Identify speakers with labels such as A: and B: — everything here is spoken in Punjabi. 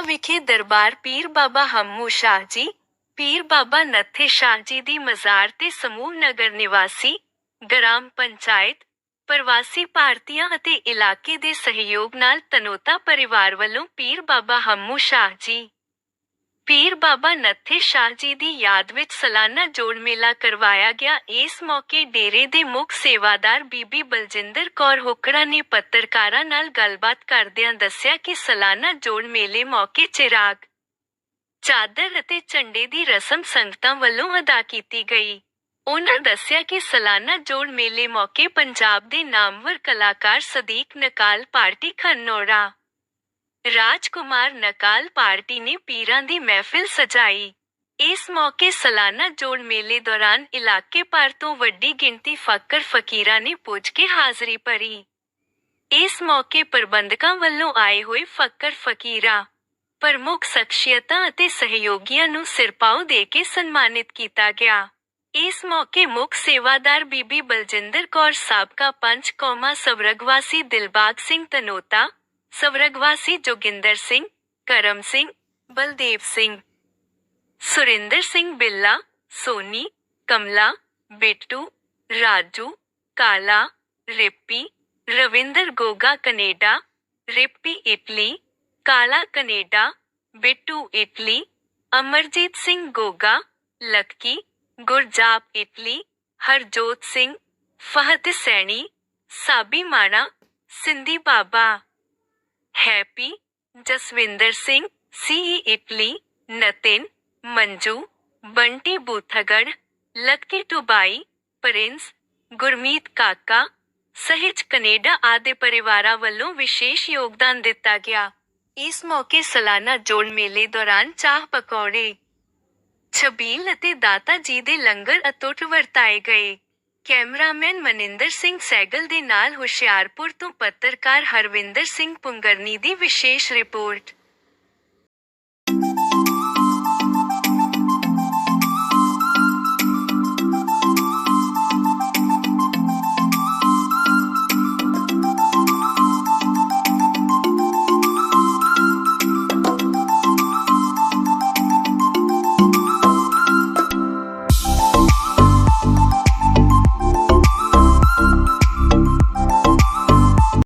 A: ਵਿਖੇ ਦਰਬਾਰ ਪੀਰ ਬਾਬਾ ਹਮੂ ਸ਼ਾਹ ਜੀ, ਪੀਰ ਬਾਬਾ ਨੱਥੇ ਸ਼ਾਹ ਜੀ ਦੀ ਮਜ਼ਾਰ ਤੇ ਸਮੂਹ ਨਗਰ ਨਿਵਾਸੀ, ਗ੍ਰਾਮ ਪੰਚਾਇਤ, ਪ੍ਰਵਾਸੀ ਭਾਰਤੀਆਂ ਅਤੇ ਇਲਾਕੇ ਦੇ ਸਹਿਯੋਗ ਨਾਲ ਤਨੋਤਾ ਪਰਿਵਾਰ ਵੱਲੋਂ ਪੀਰ ਬਾਬਾ ਹਮੂ ਸ਼ਾਹ ਜੀ। ਪੀਰ ਬਾਬਾ ਨੱਥੇ ਸ਼ਾਹ ਜੀ ਦੀ ਯਾਦ ਵਿੱਚ ਸਾਲਾਨਾ ਜੋੜ ਮੇਲਾ ਕਰਵਾਇਆ ਗਿਆ। ਇਸ ਮੌਕੇ ਡੇਰੇ ਦੇ ਮੁੱਖ ਸੇਵਾਦਾਰ ਬੀਬੀ ਬਲਜਿੰਦਰ ਕੌਰ ਹੋਕੜਾ ਨੇ ਪੱਤਰਕਾਰਾਂ ਨਾਲ ਗੱਲਬਾਤ ਕਰਦਿਆਂ ਦੱਸਿਆ ਕਿ ਸਾਲਾਨਾ ਜੋੜ ਮੇਲੇ ਮੌਕੇ ਚਿਰਾਗ, ਚਾਦਰ ਅਤੇ ਝੰਡੇ ਦੀ ਰਸਮ ਸੰਗਤਾਂ ਵੱਲੋਂ ਅਦਾ ਕੀਤੀ ਗਈ। ਉਹਨਾਂ ਦੱਸਿਆ ਕਿ ਸਾਲਾਨਾ ਜੋੜ ਮੇਲੇ ਮੌਕੇ ਪੰਜਾਬ ਦੇ ਨਾਮਵਰ ਕਲਾਕਾਰ ਸਦੀਕ ਨਕਾਲ ਪਾਰਟੀ ਖੰਨੋੜਾ ਰਾਜਕੁਮਾਰ ਨਕਾਲ ਪਾਰਟੀ ਨੇ ਪੀਰਾਂ ਦੀ ਮਹਿਫਿਲ ਸਜਾਈ। ਇਸ ਮੌਕੇ ਸਾਲਾਨਾ ਜੋੜ ਮੇਲੇ ਦੌਰਾਨ ਇਲਾਕੇ ਭਰ ਤੋਂ ਵੱਡੀ ਗਿਣਤੀ ਫਕਰ ਫਕੀਰਾਂ ਨੇ ਪੁੱਜ ਕੇ ਹਾਜ਼ਰੀ ਭਰੀ। ਇਸ ਮੌਕੇ ਪ੍ਰਬੰਧਕਾਂ ਵੱਲੋਂ ਆਏ ਹੋਏ ਫਕਰ ਫਕੀਰਾਂ, ਪ੍ਰਮੁੱਖ ਸ਼ਖਸੀਅਤਾਂ ਅਤੇ ਸਹਿਯੋਗੀਆਂ ਨੂੰ ਸਿਰਪਾਉ ਦੇ ਕੇ ਸਨਮਾਨਿਤ ਕੀਤਾ ਗਿਆ। ਇਸ ਮੌਕੇ ਮੁੱਖ ਸੇਵਾਦਾਰ ਬੀਬੀ ਬਲਜਿੰਦਰ ਕੌਰ, ਸਾਬਕਾ ਪੰਚ ਕੌਮਾ ਸਵਰਗਵਾਸੀ Dilbag Singh Tanota ਸਵਰਗਵਾਸੀ Joginder Singh, Karam Singh, Baldev Singh. Surinder Singh Billa, Soni, Kamla, Bittu, Raju, Kala, Rippy, Ravinder Goga Canada, Rippy Italy, Kala Canada, Bittu Italy, Amarjeet Singh Goga, Lucky, Gurjap Italy, Harjot Singh, Fahad Saini, Sabi Mana, Sindhi Baba. Happy, Jaswinder Singh ਸੀ Italy, Nitin, Manju, Bunty Boothgarh, Lucky Dubai Prince, Gurmeet Kaka, Sehaj Canada ਆਦਿ ਪਰਿਵਾਰਾਂ ਵੱਲੋਂ ਵਿਸ਼ੇਸ਼ ਯੋਗਦਾਨ ਦਿੱਤਾ ਗਿਆ। ਇਸ ਮੌਕੇ ਸਾਲਾਨਾ ਜੋੜ ਮੇਲੇ ਦੌਰਾਨ ਚਾਹ ਪਕੌੜੇ, ਛਬੀਲ ਅਤੇ ਦਾਤਾ ਜੀ ਦੇ ਲੰਗਰ ਅਤੁੱਟ ਵਰਤਾਏ ਗਏ। ਕੈਮਰਾਮੈਨ ਮਨਿੰਦਰ ਸਿੰਘ ਸੈਗਲ ਦੇ ਨਾਲ ਹੁਸ਼ਿਆਰਪੁਰ ਤੋਂ ਪੱਤਰਕਾਰ ਹਰਵਿੰਦਰ ਸਿੰਘ ਪੁੰਗਰਨੀ ਦੀ ਵਿਸ਼ੇਸ਼ ਰਿਪੋਰਟ।